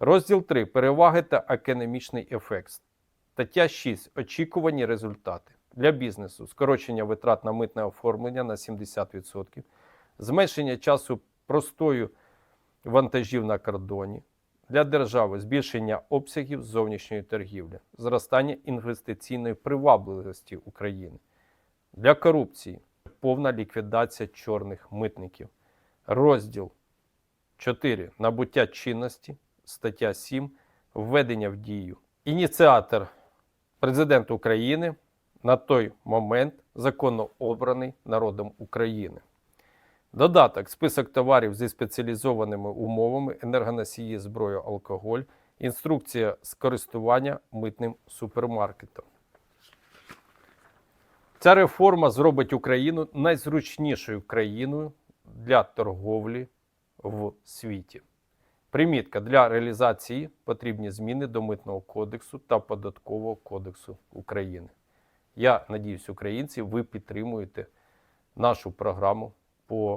Розділ 3. Переваги та економічний ефект. Стаття 6. Очікувані результати. Для бізнесу скорочення витрат на митне оформлення на 70%, зменшення часу простою вантажів на кордоні. Для держави збільшення обсягів зовнішньої торгівлі, зростання інвестиційної привабливості України. Для корупції повна ліквідація чорних митників. Розділ 4. Набуття чинності. Стаття 7. Введення в дію. Ініціатор президент України на той момент законно обраний народом України. Додаток список товарів зі спеціалізованими умовами, енергоносії, зброю, алкоголь, інструкція з користування митним супермаркетом. Ця реформа зробить Україну найзручнішою країною для торговлі в світі. Примітка для реалізації потрібні зміни до Митного кодексу та Податкового кодексу України. Я надіюсь, українці, ви підтримуєте нашу програму по